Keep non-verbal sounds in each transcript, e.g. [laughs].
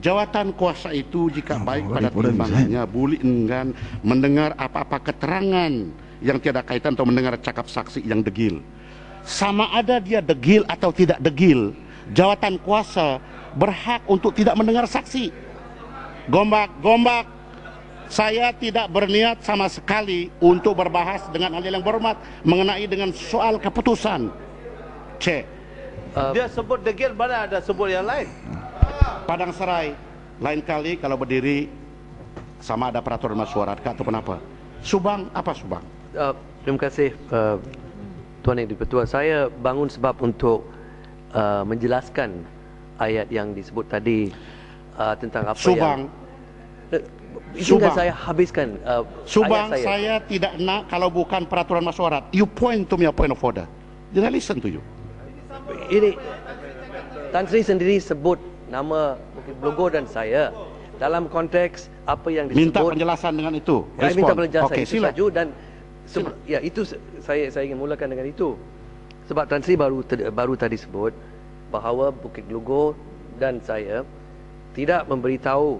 Jawatan kuasa itu jika Oh, baik pada timbangannya boleh enggan mendengar apa-apa keterangan yang tiada kaitan atau mendengar cakap saksi yang degil. Sama ada dia degil atau tidak degil, jawatan kuasa berhak untuk tidak mendengar saksi. Gombak, gombak. Saya tidak berniat sama sekali untuk berbahas dengan ahli yang berhormat mengenai dengan soal keputusan. C. Dia sebut degil mana ada sebut yang lain? Padang Serai lain kali kalau berdiri sama ada peraturan masyarakat ataupun apa. Subang apa Subang? Uh, terima kasih uh, Tuan Yang Dipertua. Saya bangun sebab untuk uh, menjelaskan ayat yang disebut tadi uh, tentang apa Subang. yang Izinkan Subang. saya habiskan uh, Subang ayat saya. saya. tidak nak kalau bukan peraturan masyarakat. You point to me a point of order. Then I listen to you. Ini Tan Sri sendiri sebut nama Bukit Belogor dan saya dalam konteks apa yang Minta disebut penjelasan dengan itu. Saya minta penjelasan Okey, itu sila. saja dan sebe- ya itu saya saya ingin mulakan dengan itu. Sebab Tan Sri baru ter- baru tadi sebut bahawa Bukit Gelugor dan saya tidak memberitahu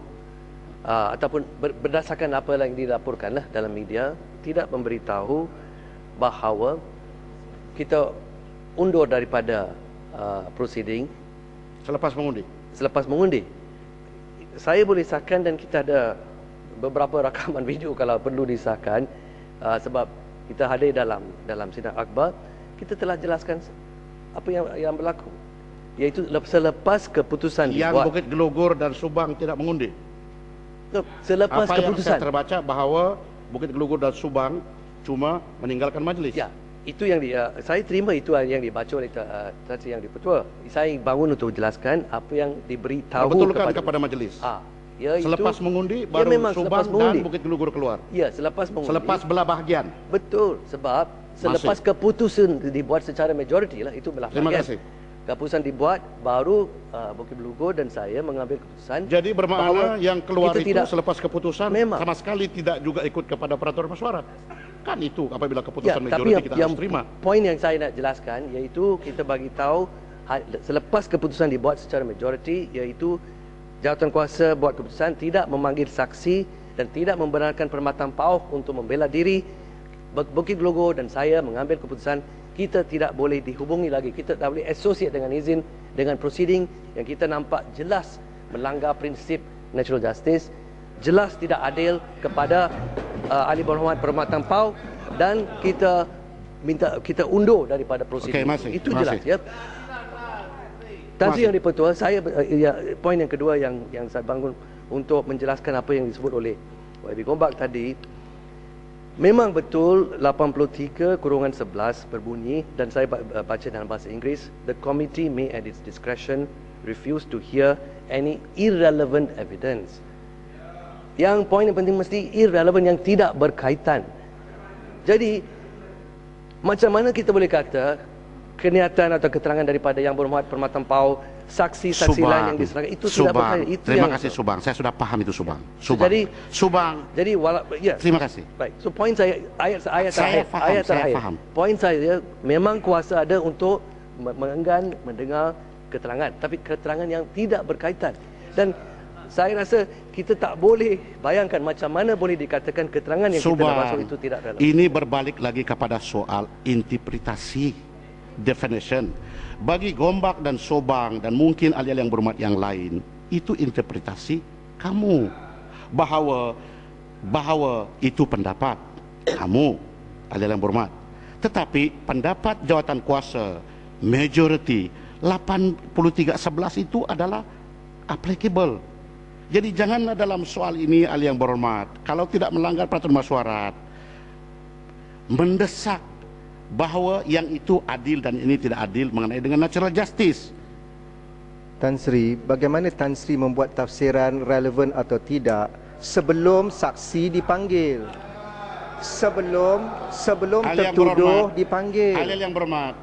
uh, ataupun ber- berdasarkan apa yang dilaporkan lah dalam media tidak memberitahu bahawa kita undur daripada uh, proceeding Selepas mengundi. Selepas mengundi. Saya boleh sahkan dan kita ada beberapa [laughs] rakaman video kalau perlu disahkan uh, sebab kita hadir dalam dalam sidang akbar kita telah jelaskan apa yang yang berlaku iaitu lep- selepas keputusan Yang dibuat Bukit Gelogor dan Subang tidak mengundi. selepas Apa yang keputusan saya terbaca bahawa Bukit Gelogor dan Subang cuma meninggalkan majlis. ya itu yang di, uh, saya terima itu yang dibaca oleh uh, Tan Sri yang dipertua saya bangun untuk jelaskan apa yang diberitahu Betulkan kepada, kepada majlis. ah ya Selepas itu, mengundi ya, baru memang Subang mengundi. dan Bukit Gelogor keluar. Ya, selepas mengundi. Selepas belah bahagian. Betul, sebab selepas Masih. keputusan dibuat secara majoriti lah, itu belah Terima bahagian. kasih. Keputusan dibuat, baru uh, Bukit Belugor dan saya mengambil keputusan. Jadi bermakna yang keluar kita itu tidak, selepas keputusan Memang. sama sekali tidak juga ikut kepada peraturan masyarakat. Kan itu apabila Ya, keputusan tapi majoriti yang, kita yang harus terima. poin yang saya nak jelaskan iaitu kita bagi tahu ha- selepas keputusan dibuat secara majoriti iaitu jawatan kuasa buat keputusan tidak memanggil saksi dan tidak membenarkan perkhidmatan PAUH untuk membela diri. Buk- Bukit Gelogor dan saya mengambil keputusan kita tidak boleh dihubungi lagi. Kita tak boleh associate dengan izin dengan proceeding yang kita nampak jelas melanggar prinsip natural justice. Jelas tidak adil kepada uh, ahli berhormat perkhidmatan PAUH dan kita minta kita undur daripada proceeding Okey, masih, itu masih. jelas ya Masih. yang dipertua saya uh, ya, poin yang kedua yang yang saya bangun untuk menjelaskan apa yang disebut oleh YB Gombak tadi Memang betul 83 kurungan 11 berbunyi dan saya ba- ba- baca dalam bahasa Inggeris the committee may at its discretion refuse to hear any irrelevant evidence. Yang poin yang penting mesti irrelevant yang tidak berkaitan. Jadi macam mana kita boleh kata kenyataan atau keterangan daripada yang berhormat perkhidmatan PAU saksi-saksi lain yang diserahkan itu tidak Subang. berkaitan. Itu Terima yang kasih Subang. Saya sudah paham itu Subang. Subang. Jadi- Subang. Jadi wala, ya. Terima kasih. Baik. So poin saya ayat ayat Saya terakhir. faham, ayat saya terakhir. faham. Poin saya memang kuasa ada untuk me- mengenggan mendengar keterangan tapi keterangan yang tidak berkaitan. Dan saya rasa kita tak boleh bayangkan macam mana boleh dikatakan keterangan yang kita dah masuk itu tidak relevan. Ini berbalik lagi kepada soal interpretasi definition. Bagi Gombak dan Sobang dan mungkin ahli-ahli yang berhormat yang lain, itu interpretasi kamu bahawa bahawa itu pendapat kamu ahli-ahli yang berhormat. Tetapi pendapat jawatan kuasa majority 8311 itu adalah applicable. Jadi janganlah dalam soal ini ahli yang berhormat kalau tidak melanggar peraturan masyarakat mendesak bahawa yang itu adil dan ini tidak adil mengenai dengan natural justice. Tan Sri, bagaimana Tan Sri membuat tafsiran relevan atau tidak sebelum saksi dipanggil? Sebelum sebelum yang tertuduh berhormat, dipanggil. Ahli yang berhormat,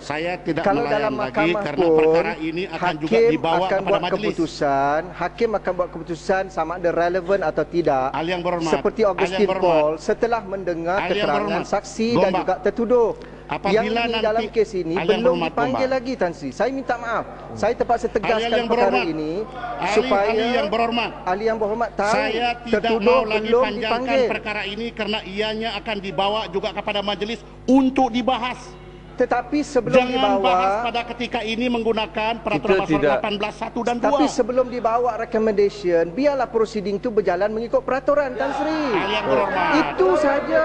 saya tidak Kalau melayan dalam lagi karena pun, perkara ini akan juga hakim dibawa akan kepada buat majlis. keputusan, hakim akan buat keputusan sama ada relevan atau tidak. Ahli yang berhormat, Seperti Augustine. Paul setelah mendengar Ahli keterangan berhormat. saksi dan Gombak. juga tertuduh. Apabila yang ini nanti dalam kes ini belum dipanggil lagi Tan Sri. Saya minta maaf. Saya terpaksa tegaskan perkara berhormat. ini Ahli, supaya ahli yang berhormat. ahli yang berhormat tahu Saya tidak mau lagi panjangkan dipanggil. perkara ini karena ianya akan dibawa juga kepada majelis untuk dibahas. Tetapi sebelum Jangan bahas dibawa pada ketika ini menggunakan peraturan tidak- pasal 18 1 dan 2. tapi sebelum dibawa recommendation, biarlah proceeding itu berjalan mengikut peraturan Tan Sri. Yang berhormat. Itu saja.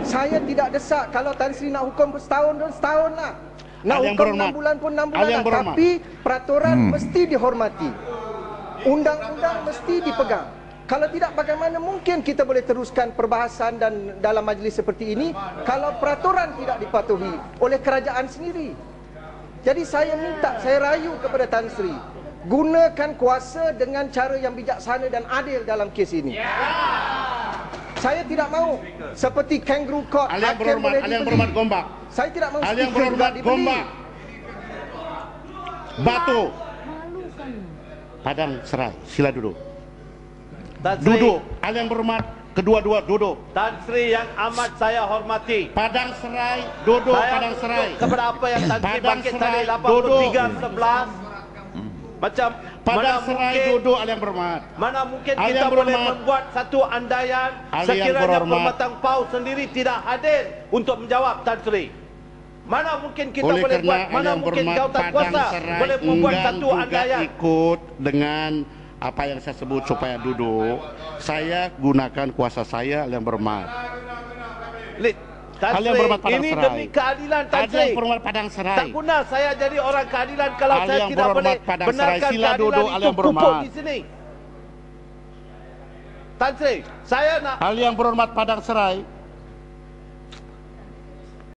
Saya tidak desak kalau Tan Sri nak hukum setahun dan setahun lah. Nak Ahli yang hukum berhormat. enam bulan pun enam bulan lah. Tapi peraturan mesti dihormati. Undang-undang mesti dipegang. Kalau tidak bagaimana mungkin kita boleh teruskan perbahasan dan dalam majlis seperti ini kalau peraturan tidak dipatuhi oleh kerajaan sendiri. Jadi saya minta, saya rayu kepada Tan Sri gunakan kuasa dengan cara yang bijaksana dan adil dalam kes ini. Saya tidak mahu seperti kangaroo court Ahli yang hakim berhormat, boleh dibeli. berhormat Gombak. Saya tidak mahu speaker berhormat dibeli. Gombak. Batu. Padang Serai, sila duduk. Tan Sri, Duduk. Ahli yang berhormat, kedua-dua duduk. Tan Sri yang amat saya hormati. Padang Serai, duduk Saya Padang Serai. kepada apa yang Tan Sri bangkit tadi Serai, 83 11. Macam Padang mana Serai mungkin duduk yang berhormat. Mana mungkin Ahli kita yang boleh berhormat. membuat satu andaian Ahli yang sekiranya berhormat. Permatang Pau sendiri tidak hadir untuk menjawab Tan Sri. Mana mungkin kita Oleh boleh kerana buat, mana mungkin berhormat jawatan Padang kuasa boleh membuat satu andaian. ikut dengan apa yang saya sebut supaya duduk. Saya gunakan kuasa saya yang. Lid, Tan Ahli yang Padang ini Serai. demi keadilan Tan Ahli Sri. yang berhormat Padang Serai. Tak guna saya jadi orang keadilan kalau Ahli saya yang tidak boleh Padang Serai. benarkan Sila keadilan duduk, itu yang berhormat. di sini. Tan Sri, saya nak Ahli yang berhormat Padang Serai